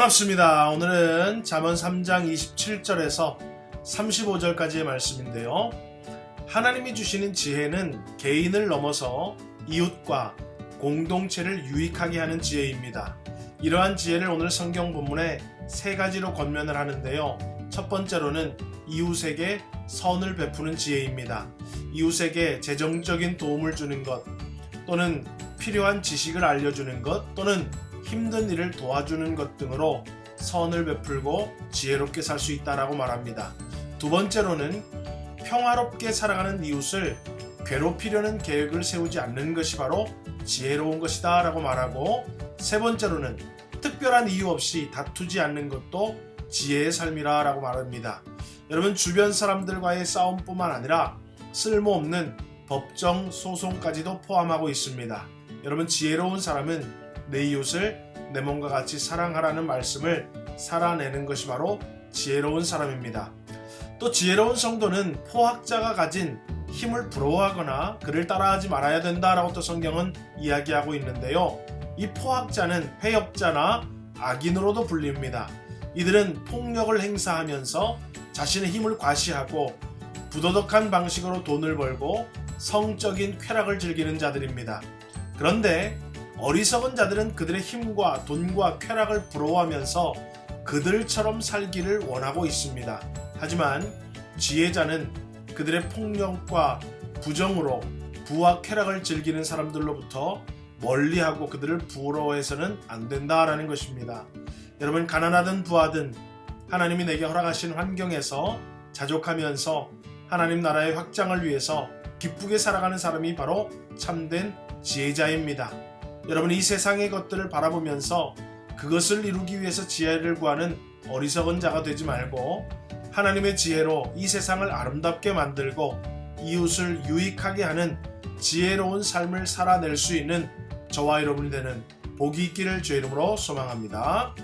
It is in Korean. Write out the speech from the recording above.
반갑습니다. 오늘은 잠언 3장 27절에서 35절까지의 말씀인데요. 하나님이 주시는 지혜는 개인을 넘어서 이웃과 공동체를 유익하게 하는 지혜입니다. 이러한 지혜를 오늘 성경 본문에 세 가지로 권면을 하는데요. 첫 번째로는 이웃에게 선을 베푸는 지혜입니다. 이웃에게 재정적인 도움을 주는 것, 또는 필요한 지식을 알려주는 것, 또는 힘든 일을 도와주는 것 등으로 선을 베풀고 지혜롭게 살 수 있다라고 말합니다. 두 번째로는 평화롭게 살아가는 이웃을 괴롭히려는 계획을 세우지 않는 것이 바로 지혜로운 것이다 라고 말하고 세 번째로는 특별한 이유 없이 다투지 않는 것도 지혜의 삶이라 라고 말합니다. 여러분 주변 사람들과의 싸움뿐만 아니라 쓸모없는 법정 소송까지도 포함하고 있습니다. 여러분 지혜로운 사람은 내 이웃을 내 몸과 같이 사랑하라는 말씀을 살아내는 것이 바로 지혜로운 사람입니다. 또 지혜로운 성도는 포학자가 가진 힘을 부러워하거나 그를 따라하지 말아야 된다라고 또 성경은 이야기하고 있는데요. 이 포학자는 회역자나 악인으로도 불립니다. 이들은 폭력을 행사하면서 자신의 힘을 과시하고 부도덕한 방식으로 돈을 벌고 성적인 쾌락을 즐기는 자들입니다. 그런데 어리석은 자들은 그들의 힘과 돈과 쾌락을 부러워하면서 그들처럼 살기를 원하고 있습니다. 하지만 지혜자는 그들의 폭력과 부정으로 부와 쾌락을 즐기는 사람들로부터 멀리하고 그들을 부러워해서는 안 된다라는 것입니다. 여러분 가난하든 부하든 하나님이 내게 허락하신 환경에서 자족하면서 하나님 나라의 확장을 위해서 기쁘게 살아가는 사람이 바로 참된 지혜자입니다. 여러분 이 세상의 것들을 바라보면서 그것을 이루기 위해서 지혜를 구하는 어리석은 자가 되지 말고 하나님의 지혜로 이 세상을 아름답게 만들고 이웃을 유익하게 하는 지혜로운 삶을 살아낼 수 있는 저와 여러분이 되는 복이 있기를 주의 이름으로 소망합니다.